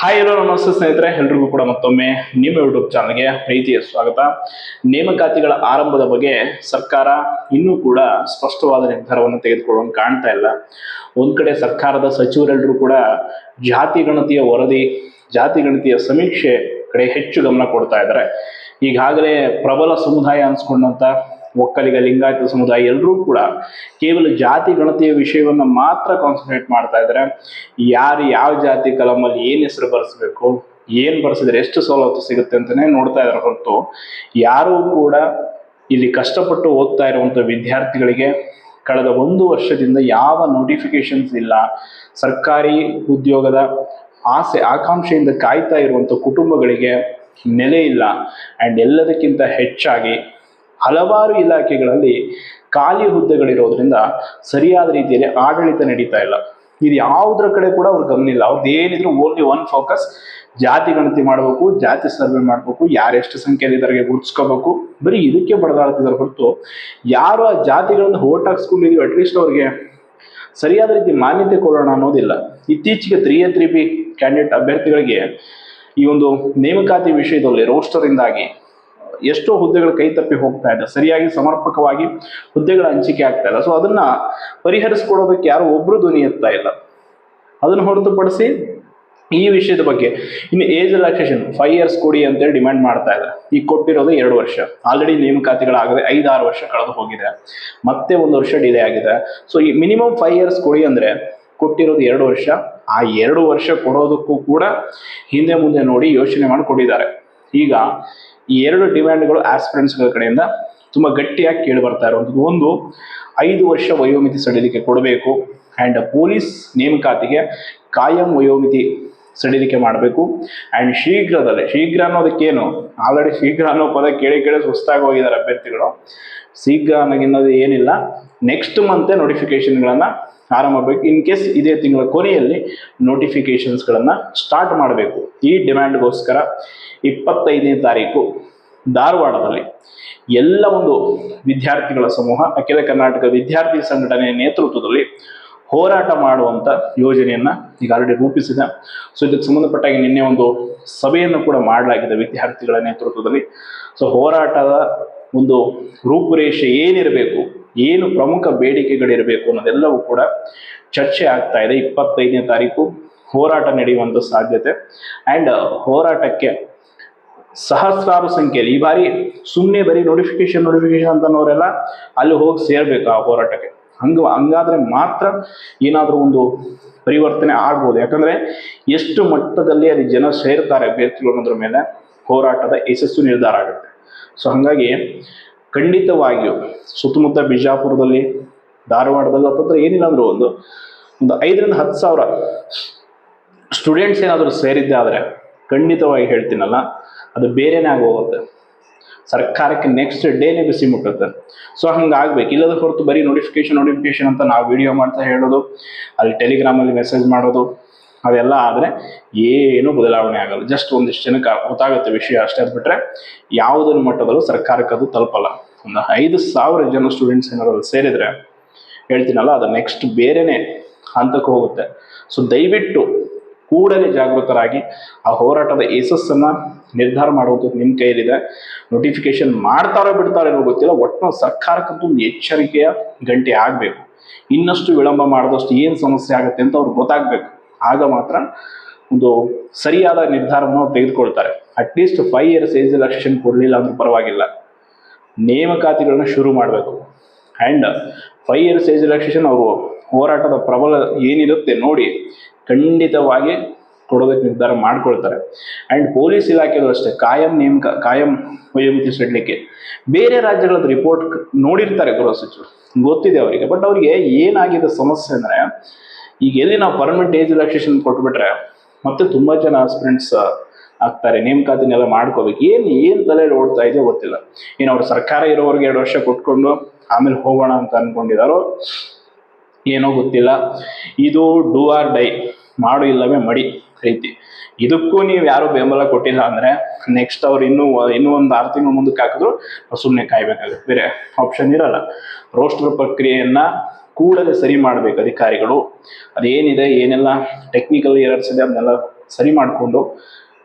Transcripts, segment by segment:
Hi ಎಲ್ಲೋ ನಮಸ್ತೆ ಸ್ನೇಹಿತರೆ. ಎಲ್ರಿಗೂ ಕೂಡ ಮತ್ತೊಮ್ಮೆ ನಿಮ್ಮ ಯೂಟ್ಯೂಬ್ ಚಾನಲ್ಗೆ ಪ್ರೀತಿಯ ಸ್ವಾಗತ. ನೇಮಕಾತಿಗಳ ಆರಂಭದ ಬಗ್ಗೆ ಸರ್ಕಾರ ಇನ್ನೂ ಕೂಡ ಸ್ಪಷ್ಟವಾದ ನಿರ್ಧಾರವನ್ನು ತೆಗೆದುಕೊಳ್ಳುವಂಗೆ ಕಾಣ್ತಾ ಇಲ್ಲ. ಒಂದ್ ಕಡೆ ಸರ್ಕಾರದ ಸಚಿವರೆಲ್ಲರೂ ಕೂಡ ಜಾತಿ ಗಣತಿಯ ವರದಿ, ಜಾತಿ ಗಣತಿಯ ಸಮೀಕ್ಷೆ ಕಡೆ ಹೆಚ್ಚು ಗಮನ ಕೊಡ್ತಾ ಇದ್ದಾರೆ. ಈಗಾಗಲೇ ಪ್ರಬಲ ಸಮುದಾಯ ಅನ್ಸ್ಕೊಂಡಂತ ಒಕ್ಕಲಿಗ, ಲಿಂಗಾಯತ ಸಮುದಾಯ ಎಲ್ಲರೂ ಕೂಡ ಕೇವಲ ಜಾತಿ ಗಣತಿಯ ವಿಷಯವನ್ನು ಮಾತ್ರ ಕಾನ್ಸಂಟ್ರೇಟ್ ಮಾಡ್ತಾ ಇದ್ದಾರೆ ಯಾರು ಯಾವ ಜಾತಿ ಕಲಮಲ್ಲಿ ಏನು ಹೆಸರು ಬರೆಸ್ಬೇಕು, ಏನು ಬರೆಸಿದ್ರೆ ಎಷ್ಟು ಸವಲತ್ತು ಸಿಗುತ್ತೆ ಅಂತಲೇ ನೋಡ್ತಾ ಇದ್ದಾರೆ ಹೊರತು. ಯಾರೂ ಕೂಡ ಇಲ್ಲಿ ಕಷ್ಟಪಟ್ಟು ಓದ್ತಾ ಇರುವಂತ ವಿದ್ಯಾರ್ಥಿಗಳಿಗೆ ಕಳೆದ ಒಂದು ವರ್ಷದಿಂದ ಯಾವ ನೋಟಿಫಿಕೇಶನ್ಸ್ ಇಲ್ಲ. ಸರ್ಕಾರಿ ಉದ್ಯೋಗದ ಆಸೆ, ಆಕಾಂಕ್ಷೆಯಿಂದ ಕಾಯ್ತಾ ಇರುವಂತ ಕುಟುಂಬಗಳಿಗೆ ನೆಲೆ ಇಲ್ಲ. ಅಂಡ್ ಎಲ್ಲದಕ್ಕಿಂತ ಹೆಚ್ಚಾಗಿ ಹಲವಾರು ಇಲಾಖೆಗಳಲ್ಲಿ ಖಾಲಿ ಹುದ್ದೆಗಳಿರೋದ್ರಿಂದ ಸರಿಯಾದ ರೀತಿಯಲ್ಲಿ ಆಡಳಿತ ನಡೀತಾ ಇಲ್ಲ. ಇದು ಯಾವುದ್ರ ಕಡೆ ಕೂಡ ಅವ್ರು ಗಮನ ಇಲ್ಲ ಅವ್ರದ್ದು ಏನಿದ್ರು ಓನ್ಲಿ ಒನ್ ಫೋಕಸ್ ಜಾತಿ ಗಣತಿ ಮಾಡಬೇಕು, ಜಾತಿ ಸರ್ವೆ ಮಾಡಬೇಕು ಯಾರೆಷ್ಟು ಸಂಖ್ಯೆಯಲ್ಲಿ ಗುರುತಿಸ್ಕೋಬೇಕು. ಬರೀ ಇದಕ್ಕೆ ಬಡದಾಡ್ತಿದ್ದಾರೆ ಹೊರತು ಯಾರು ಆ ಜಾತಿಗಳನ್ನು ಓಟ್ ಹಾಕ್ಸ್ಕೊಂಡಿದೀವಿ ಅಟ್ಲೀಸ್ಟ್ ಅವ್ರಿಗೆ ಸರಿಯಾದ ರೀತಿ ಮಾನ್ಯತೆ ಕೊಡೋಣ ಅನ್ನೋದಿಲ್ಲ. ಇತ್ತೀಚೆಗೆ three A three B candidate ಅಭ್ಯರ್ಥಿಗಳಿಗೆ ಈ ಒಂದು ನೇಮಕಾತಿ ವಿಷಯದಲ್ಲಿ ರೋಸ್ಟರ್ ಇಂದಾಗಿ ಎಷ್ಟೋ ಹುದ್ದೆಗಳು ಕೈ ತಪ್ಪಿ ಹೋಗ್ತಾ ಇದೆ. ಸರಿಯಾಗಿ ಸಮರ್ಪಕವಾಗಿ ಹುದ್ದೆಗಳ ಹಂಚಿಕೆ ಆಗ್ತಾ ಇಲ್ಲ. ಸೊ ಅದನ್ನ ಪರಿಹರಿಸ್ಕೊಡೋದಕ್ಕೆ ಯಾರು ಒಬ್ರು ಧ್ವನಿ ಎತ್ತಾ ಇಲ್ಲ. ಅದನ್ನು ಹೊರತುಪಡಿಸಿ ಈ ವಿಷಯದ ಬಗ್ಗೆ ಇನ್ನು ಏಜ್ ರಿಲ್ಯಾಕ್ಸೇಷನ್ ಫೈವ್ ಇಯರ್ಸ್ ಕೊಡಿ ಅಂತೇಳಿ ಡಿಮ್ಯಾಂಡ್ ಮಾಡ್ತಾ ಇದ್ದಾರೆ. ಈಗ ಕೊಟ್ಟಿರೋದು ಎರಡು ವರ್ಷ. ಆಲ್ರೆಡಿ ನೇಮಕಾತಿಗಳಾಗದೆ ಐದಾರು ವರ್ಷ ಕಳೆದು ಹೋಗಿದೆ. ಮತ್ತೆ ಒಂದು ವರ್ಷ ಡಿಲೇ ಆಗಿದೆ. ಸೊ ಈ ಮಿನಿಮಮ್ ಫೈವ್ ಇಯರ್ಸ್ ಕೊಡಿ ಅಂದ್ರೆ ಕೊಟ್ಟಿರೋದು ಎರಡು ವರ್ಷ. ಆ ಎರಡು ವರ್ಷ ಕೊಡೋದಕ್ಕೂ ಕೂಡ ಹಿಂದೆ ಮುಂದೆ ನೋಡಿ ಯೋಚನೆ ಮಾಡಿ ಕೊಟ್ಟಿದ್ದಾರೆ. ಈಗ ಈ ಎರಡು ಡಿಮ್ಯಾಂಡ್ಗಳು ಆಸ್ಪಿರೆಂಟ್ಸ್ಗಳ ಕಡೆಯಿಂದ ತುಂಬಾ ಗಟ್ಟಿಯಾಗಿ ಕೇಳಿ ಬರ್ತಾ ಇರುವಂಥದ್ದು. ಒಂದು, ಐದು ವರ್ಷ ವಯೋಮಿತಿ ಸಡಿಲಿಕೆ ಕೊಡಬೇಕು ಆ್ಯಂಡ್ ಪೊಲೀಸ್ ನೇಮಕಾತಿಗೆ ಕಾಯಂ ವಯೋಮಿತಿ ಸಡಿಲಿಕೆ ಮಾಡಬೇಕು ಆ್ಯಂಡ್ ಶೀಘ್ರದಲ್ಲೇ, ಶೀಘ್ರ ಅನ್ನೋದಕ್ಕೇನು? ಆಲ್ರೆಡಿ ಶೀಘ್ರ ಅನ್ನೋ ಪದ ಕೇಳಿ ಕೇಳಿ ಸುಸ್ತಾಗಿ ಹೋಗಿದ್ದಾರೆ ಅಭ್ಯರ್ಥಿಗಳು. ಶೀಘ್ರ ಅನ್ನೋದು ಏನಿಲ್ಲ. ನೆಕ್ಸ್ಟ್ ಮಂತೆ ನೋಟಿಫಿಕೇಶನ್ಗಳನ್ನು ಆರಂಭ ಮಾಡಬೇಕು ಇನ್ ಕೇಸ್ ಇದೇ ತಿಂಗಳ ಕೊನೆಯಲ್ಲಿ ನೋಟಿಫಿಕೇಶನ್ಸ್ಗಳನ್ನು ಸ್ಟಾರ್ಟ್ ಮಾಡಬೇಕು. ಈ ಡಿಮ್ಯಾಂಡ್ಗೋಸ್ಕರ ಇಪ್ಪತ್ತೈದನೇ ತಾರೀಕು ಧಾರವಾಡದಲ್ಲಿ ಎಲ್ಲ ಒಂದು ವಿದ್ಯಾರ್ಥಿಗಳ ಸಮೂಹ, ಅಖಿಲ ಕರ್ನಾಟಕ ವಿದ್ಯಾರ್ಥಿ ಸಂಘಟನೆಯ ನೇತೃತ್ವದಲ್ಲಿ ಹೋರಾಟ ಮಾಡುವಂತ ಯೋಜನೆಯನ್ನ ಈಗ ಆಲ್ರೆಡಿ ರೂಪಿಸಿದೆ. ಸೊ ಇದಕ್ಕೆ ಸಂಬಂಧಪಟ್ಟಾಗಿ ನಿನ್ನೆ ಒಂದು ಸಭೆಯನ್ನು ಕೂಡ ಮಾಡಲಾಗಿದೆ ವಿದ್ಯಾರ್ಥಿಗಳ ನೇತೃತ್ವದಲ್ಲಿ. ಸೊ ಹೋರಾಟದ ಒಂದು ರೂಪುರೇಷೆ ಏನಿರಬೇಕು, ಏನು ಪ್ರಮುಖ ಬೇಡಿಕೆಗಳಿರಬೇಕು ಅನ್ನೋದೆಲ್ಲವೂ ಕೂಡ ಚರ್ಚೆ ಆಗ್ತಾ ಇದೆ. ಇಪ್ಪತ್ತೈದನೇ ತಾರೀಕು ಹೋರಾಟ ನಡೆಯುವಂಥ ಸಾಧ್ಯತೆ. ಅಂಡ್ ಹೋರಾಟಕ್ಕೆ ಸಹಸ್ರಾರು ಸಂಖ್ಯೆಯಲ್ಲಿ. ಈ ಬಾರಿ ಸುಮ್ಮನೆ ಬರೀ ನೋಟಿಫಿಕೇಶನ್ ನೋಟಿಫಿಕೇಶನ್ ಅಂತನವರೆಲ್ಲ ಅಲ್ಲಿ ಹೋಗಿ ಸೇರ್ಬೇಕು ಆ ಹೋರಾಟಕ್ಕೆ. ಹಂಗ, ಹಂಗಾದ್ರೆ ಮಾತ್ರ ಏನಾದರೂ ಒಂದು ಪರಿವರ್ತನೆ ಆಗ್ಬೋದು. ಯಾಕಂದ್ರೆ ಎಷ್ಟು ಮಟ್ಟದಲ್ಲಿ ಅಲ್ಲಿ ಜನ ಸೇರ್ತಾರೆ ಅಭ್ಯರ್ಥಿಗಳು ಅನ್ನೋದ್ರ ಮೇಲೆ ಹೋರಾಟದ ಯಶಸ್ಸು ನಿರ್ಧಾರ ಆಗುತ್ತೆ. ಸೊ ಹಾಗಾಗಿ ಖಂಡಿತವಾಗಿಯೂ ಸುತ್ತಮುತ್ತ ಬಿಜಾಪುರದಲ್ಲಿ, ಧಾರವಾಡದಲ್ಲಿ ಅಥವಾ ಏನಿಲ್ಲ ಅಂದರೂ ಒಂದು ಒಂದು ಐದರಿಂದ ಹತ್ತು ಸಾವಿರ ಸ್ಟೂಡೆಂಟ್ಸ್ ಏನಾದರೂ ಸೇರಿದ್ದೆ ಆದರೆ ಖಂಡಿತವಾಗಿ ಹೇಳ್ತೀನಲ್ಲ ಅದು ಬೇರೆನೇ ಆಗೋಗುತ್ತೆ. ಸರ್ಕಾರಕ್ಕೆ ನೆಕ್ಸ್ಟ್ ಡೇನೇ ಬಿಸಿ ಮುಟ್ಟುತ್ತೆ. ಸೊ ಹಂಗಾಗ್ಬೇಕು. ಇಲ್ಲದ ಹೊರತು ಬರೀ ನೋಟಿಫಿಕೇಶನ್ ನೋಟಿಫಿಕೇಶನ್ ಅಂತ ನಾವು ವಿಡಿಯೋ ಮಾಡ್ತಾ ಹೇಳೋದು, ಅಲ್ಲಿ ಟೆಲಿಗ್ರಾಮಲ್ಲಿ ಮೆಸೇಜ್ ಮಾಡೋದು, ಅವೆಲ್ಲ ಆದರೆ ಏನು ಬದಲಾವಣೆ ಆಗಲ್ಲ. ಜಸ್ಟ್ ಒಂದಿಷ್ಟು ಜನಕ್ಕೆ ಗೊತ್ತಾಗುತ್ತೆ ವಿಷಯ ಅಷ್ಟೇ ಅದು ಬಿಟ್ರೆ ಯಾವುದನ್ನು ಮಟ್ಟದಲ್ಲೂ ಸರ್ಕಾರಕ್ಕೆ ಅದು ತಲುಪಲ್ಲ. ಒಂದು ಐದು ಸಾವಿರ ಜನ ಸ್ಟೂಡೆಂಟ್ಸ್ ಏನಾದ್ರು ಸೇರಿದ್ರೆ ಹೇಳ್ತೀನಲ್ಲ, ಅದು ನೆಕ್ಸ್ಟ್ ಬೇರೆನೇ ಹಂತಕ್ಕೆ ಹೋಗುತ್ತೆ. ಸೊ ದಯವಿಟ್ಟು ಕೂಡಲೇ ಜಾಗೃತರಾಗಿ ಆ ಹೋರಾಟದ ಯಶಸ್ಸನ್ನ ನಿರ್ಧಾರ ಮಾಡುವುದು ನಿಮ್ಮ ಕೈಯಲ್ಲಿದೆ. ನೋಟಿಫಿಕೇಶನ್ ಮಾಡ್ತಾರೋ ಬಿಡ್ತಾರೋ ಏನೋ ಗೊತ್ತಿಲ್ಲ. ಒಟ್ಟು ಸರ್ಕಾರಕ್ಕಂತೂ ಒಂದು ಎಚ್ಚರಿಕೆಯ ಗಂಟೆ ಆಗಬೇಕು. ಇನ್ನಷ್ಟು ವಿಳಂಬ ಮಾಡಿದಷ್ಟು ಏನು ಸಮಸ್ಯೆ ಆಗುತ್ತೆ ಅಂತ ಅವ್ರಿಗೆ ಗೊತ್ತಾಗಬೇಕು. ಆಗ ಮಾತ್ರ ಒಂದು ಸರಿಯಾದ ನಿರ್ಧಾರವನ್ನು ಅವ್ರು ತೆಗೆದುಕೊಳ್ತಾರೆ. At least five years age election ಕೊಡಲಿಲ್ಲ ಅಂದ್ರೂ ಪರವಾಗಿಲ್ಲ. ನೇಮಕಾತಿಗಳನ್ನ ಶುರು ಮಾಡಬೇಕು. And five years age election ಅವರು ಹೋರಾಟದ ಪ್ರಬಲ ಏನಿರುತ್ತೆ ನೋಡಿ ಖಂಡಿತವಾಗಿ ಕೊಡೋದಕ್ಕೆ ನಿರ್ಧಾರ ಮಾಡ್ಕೊಳ್ತಾರೆ. ಆ್ಯಂಡ್ ಪೊಲೀಸ್ ಇಲಾಖೆಯಲ್ಲೂ ಅಷ್ಟೇ, ಕಾಯಂ ನೇಮಕ ಕಾಯಂ ವಯೋಮಿತಿ ಸಡಿಲಿಕ್ಕೆ ಬೇರೆ ರಾಜ್ಯಗಳದ್ದು ರಿಪೋರ್ಟ್ ನೋಡಿರ್ತಾರೆ ಗೃಹ ಸಚಿವರು. ಗೊತ್ತಿದೆ ಅವರಿಗೆ. ಬಟ್ ಅವರಿಗೆ ಏನಾಗಿದೆ ಸಮಸ್ಯೆ ಅಂದರೆ, ಈಗ ಎಲ್ಲಿ ನಾವು ಪರ್ಮನೆಂಟ್ ಏಜ್ ರಿಲ್ಯಾಕ್ಸೇಷನ್ ಕೊಟ್ಬಿಟ್ರೆ ಮತ್ತೆ ತುಂಬ ಜನ ಆಸ್ಪಿರೆಂಟ್ಸ್ ಆಗ್ತಾರೆ. ನೇಮಕಾತಿನೆಲ್ಲ ಮಾಡ್ಕೋಬೇಕು. ಏನು ಏನು ತಲೆ ಓಡ್ತಾ ಇದೆಯೋ ಗೊತ್ತಿಲ್ಲ. ಏನು ಅವ್ರ ಸರ್ಕಾರ ಇರೋವರೆಗೆ ಎರಡು ವರ್ಷ ಕೊಟ್ಕೊಂಡು ಆಮೇಲೆ ಹೋಗೋಣ ಅಂತ ಅನ್ಕೊಂಡಿದಾರೋ ಏನೋ ಗೊತ್ತಿಲ್ಲ. ಇದು ಡೂ ಆರ್ ಡೈ ಮಾಡು ಇಲ್ಲವೇ ಮಡಿ. ರೀತಿ ಇದಕ್ಕೂ ನೀವು ಯಾರು ಬೆಂಬಲ ಕೊಟ್ಟಿಲ್ಲ ಅಂದ್ರೆ ನೆಕ್ಸ್ಟ್ ಅವ್ರು ಇನ್ನೂ ಇನ್ನೂ ಒಂದು ಆರು ತಿಂಗಳು ಮುಂದಕ್ಕೆ ಹಾಕಿದ್ರು ಸುಮ್ಮನೆ ಕಾಯ್ಬೇಕಾಗುತ್ತೆ. ಬೇರೆ ಆಪ್ಷನ್ ಇರಲ್ಲ. ರೋಸ್ಟರ್ ಪ್ರಕ್ರಿಯೆಯನ್ನ ಕೂಡಲೇ ಸರಿ ಮಾಡಬೇಕು ಅಧಿಕಾರಿಗಳು. ಅದೇನಿದೆ, ಏನೆಲ್ಲ ಟೆಕ್ನಿಕಲ್ ಎರರ್ಸ್ ಇದೆ ಅದನ್ನೆಲ್ಲ ಸರಿ ಮಾಡಿಕೊಂಡು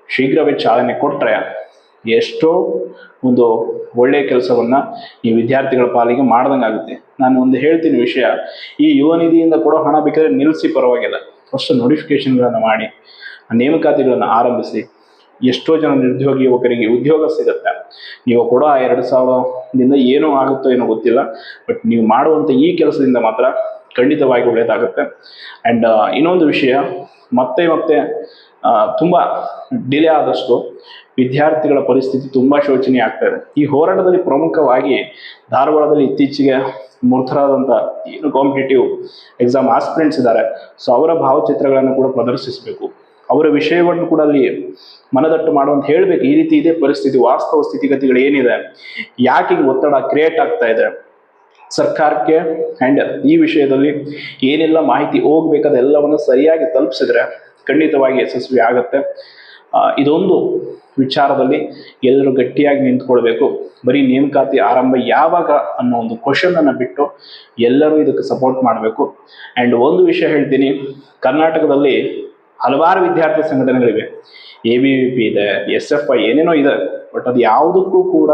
ಶೀಘ್ರವೇ ಚಾಲನೆ ಕೊಟ್ಟರೆ ಎಷ್ಟೋ ಒಂದು ಒಳ್ಳೆಯ ಕೆಲಸವನ್ನ ಈ ವಿದ್ಯಾರ್ಥಿಗಳ ಪಾಲಿಗೆ ಮಾಡ್ದಂಗಾಗುತ್ತೆ. ನಾನು ಒಂದು ಹೇಳ್ತೀನಿ ವಿಷಯ. ಈ ಯುವ ನಿಧಿಯಿಂದ ಕೊಡೋ ಹಣ ಬೇಕಾದ್ರೆ ನಿಲ್ಲಿಸಿ ಪರವಾಗಿಲ್ಲ. ಫಸ್ಟ್ ನೋಟಿಫಿಕೇಶನ್ಗಳನ್ನು ಮಾಡಿ. ನೇಮಕಾತಿಗಳನ್ನು ಆರಂಭಿಸಿ ಎಷ್ಟೋ ಜನ ನಿರುದ್ಯೋಗಿ ಯುವಕರಿಗೆ ಉದ್ಯೋಗ ಸಿಗುತ್ತೆ. ನೀವು ಕೊಡೋ ಆ ಎರಡು ಸಾವಿರದಿಂದ ಏನೋ ಆಗುತ್ತೋ ಏನೋ ಗೊತ್ತಿಲ್ಲ ಬಟ್ ನೀವು ಮಾಡುವಂಥ ಈ ಕೆಲಸದಿಂದ ಮಾತ್ರ ಖಂಡಿತವಾಗಿ ಒಳ್ಳೆಯದಾಗುತ್ತೆ. ಆ್ಯಂಡ್ ಇನ್ನೊಂದು ವಿಷಯ, ಮತ್ತೆ ಮತ್ತೆ ತುಂಬ ಡಿಲೇ ಆದಷ್ಟು ವಿದ್ಯಾರ್ಥಿಗಳ ಪರಿಸ್ಥಿತಿ ತುಂಬ ಶೋಚನೀಯ ಆಗ್ತಾ ಇದೆ. ಈ ಹೋರಾಟದಲ್ಲಿ ಪ್ರಮುಖವಾಗಿ ಧಾರವಾಡದಲ್ಲಿ ಇತ್ತೀಚೆಗೆ ಮೃತರಾದಂಥ ಏನು ಕಾಂಪಿಟೇಟಿವ್ ಎಕ್ಸಾಮ್ ಆಸ್ಪಿರೆಂಟ್ಸ್ ಇದ್ದಾರೆ. ಸೊ ಅವರ ಭಾವಚಿತ್ರಗಳನ್ನು ಕೂಡ ಪ್ರದರ್ಶಿಸಬೇಕು. ಅವರ ವಿಷಯವನ್ನು ಕೂಡ ಅಲ್ಲಿ ಮನದಟ್ಟು ಮಾಡುವಂತ ಹೇಳ್ಬೇಕು. ಈ ರೀತಿ ಇದೆ ಪರಿಸ್ಥಿತಿ, ವಾಸ್ತವ ಸ್ಥಿತಿಗತಿಗಳು ಏನಿದೆ? ಯಾಕೆ ಒತ್ತಡ ಕ್ರಿಯೇಟ್ ಆಗ್ತಾ ಇದೆ? ಸರ್ಕಾರಕ್ಕೆ ಆ್ಯಂಡ್ ಈ ವಿಷಯದಲ್ಲಿ ಏನೆಲ್ಲ ಮಾಹಿತಿ ಹೋಗ್ಬೇಕಾದ ಎಲ್ಲವನ್ನು ಸರಿಯಾಗಿ ತಲುಪಿಸಿದ್ರೆ ಖಂಡಿತವಾಗಿ ಯಶಸ್ವಿ ಆಗುತ್ತೆ. ಇದೊಂದು ವಿಚಾರದಲ್ಲಿ ಎಲ್ಲರೂ ಗಟ್ಟಿಯಾಗಿ ನಿಂತ್ಕೊಳ್ಬೇಕು. ಬರೀ ನೇಮಕಾತಿ ಆರಂಭ ಯಾವಾಗ ಅನ್ನೋ ಒಂದು ಕ್ವಶನ್ ಅನ್ನು ಬಿಟ್ಟು ಎಲ್ಲರೂ ಇದಕ್ಕೆ ಸಪೋರ್ಟ್ ಮಾಡಬೇಕು. ಆ್ಯಂಡ್ ಒಂದು ವಿಷಯ ಹೇಳ್ತೀನಿ. ಕರ್ನಾಟಕದಲ್ಲಿ ಹಲವಾರು ವಿದ್ಯಾರ್ಥಿ ಸಂಘಟನೆಗಳಿವೆ. ಎ ಬಿ ವಿ ಪಿ ಇದೆ ಎಸ್ ಎಫ್ ಐ ಏನೇನೋ ಇದೆ. ಬಟ್ ಅದು ಯಾವುದಕ್ಕೂ ಕೂಡ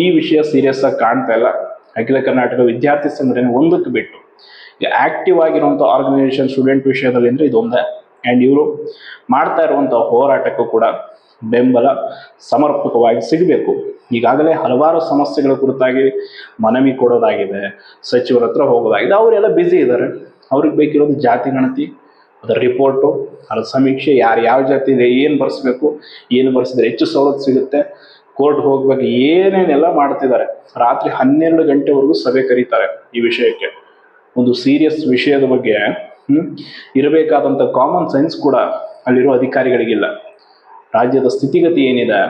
ಈ ವಿಷಯ ಸೀರಿಯಸ್ ಆಗಿ ಕಾಣ್ತಾ ಇಲ್ಲ. ಅಖಿಲ ಕರ್ನಾಟಕ ವಿದ್ಯಾರ್ಥಿ ಸಂಘಟನೆ ಒಂದಕ್ಕೆ ಬಿಟ್ಟು. ಈಗ ಆಕ್ಟಿವ್ ಆಗಿರುವಂಥ ಆರ್ಗನೈಸೇಷನ್ ಸ್ಟೂಡೆಂಟ್ ವಿಷಯದಲ್ಲಿ ಅಂದರೆ ಇದೊಂದೇ. ಆ್ಯಂಡ್ ಇವರು ಮಾಡ್ತಾ ಇರುವಂಥ ಹೋರಾಟಕ್ಕೂ ಕೂಡ ಬೆಂಬಲ ಸಮರ್ಪಕವಾಗಿ ಸಿಗಬೇಕು. ಈಗಾಗಲೇ ಹಲವಾರು ಸಮಸ್ಯೆಗಳ ಕುರಿತಾಗಿ ಮನವಿ ಕೊಡೋದಾಗಿದೆ, ಸಚಿವರ ಹತ್ರ ಹೋಗೋದಾಗಿದೆ. ಅವರೆಲ್ಲ ಬ್ಯುಸಿ ಇದ್ದಾರೆ. ಅವ್ರಿಗೆ ಬೇಕಿರೋದು ಜಾತಿ, ಗಣತಿ ಅದರ ರಿಪೋರ್ಟು ಅದರ ಸಮೀಕ್ಷೆ, ಯಾರು ಯಾವ ಜಾತಿ ಇದೆ ಏನು ಬರೆಸ್ಬೇಕು, ಏನು ಬರೆಸಿದ್ರೆ ಹೆಚ್ಚು ಸವಲತ್ತು ಸಿಗುತ್ತೆ. ಕೋರ್ಟ್ ಹೋಗ್ಬೇಕು ಏನೇನೆಲ್ಲ ಮಾಡ್ತಿದ್ದಾರೆ, ರಾತ್ರಿ ಹನ್ನೆರಡು ಗಂಟೆವರೆಗೂ ಸಭೆ ಕರೀತಾರೆ ಈ ವಿಷಯಕ್ಕೆ. ಒಂದು ಸೀರಿಯಸ್ ವಿಷಯದ ಬಗ್ಗೆ ಇರಬೇಕಾದಂಥ ಕಾಮನ್ ಸೆನ್ಸ್ ಕೂಡ ಅಲ್ಲಿರೋ ಅಧಿಕಾರಿಗಳಿಗಿಲ್ಲ. ರಾಜ್ಯದ ಸ್ಥಿತಿಗತಿ ಏನಿದೆ,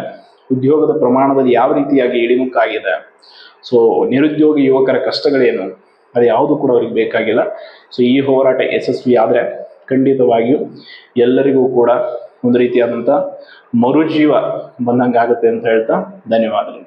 ಉದ್ಯೋಗದ ಪ್ರಮಾಣದಲ್ಲಿ ಯಾವ ರೀತಿಯಾಗಿ ಇಳಿಮುಖಾಗಿದೆ. ಸೊ ನಿರುದ್ಯೋಗಿ ಯುವಕರ ಕಷ್ಟಗಳೇನು, ಅದು ಯಾವುದು ಕೂಡ ಅವ್ರಿಗೆ ಬೇಕಾಗಿಲ್ಲ. ಸೊ ಈ ಹೋರಾಟ ಯಶಸ್ವಿ ಆದರೆ ಖಂಡಿತವಾಗಿಯೂ ಎಲ್ಲರಿಗೂ ಕೂಡ ಒಂದು ರೀತಿಯಾದಂಥ ಮರುಜೀವ ಬಂದಂಗಾಗುತ್ತೆ ಅಂತ ಹೇಳ್ತಾ ಧನ್ಯವಾದಗಳು.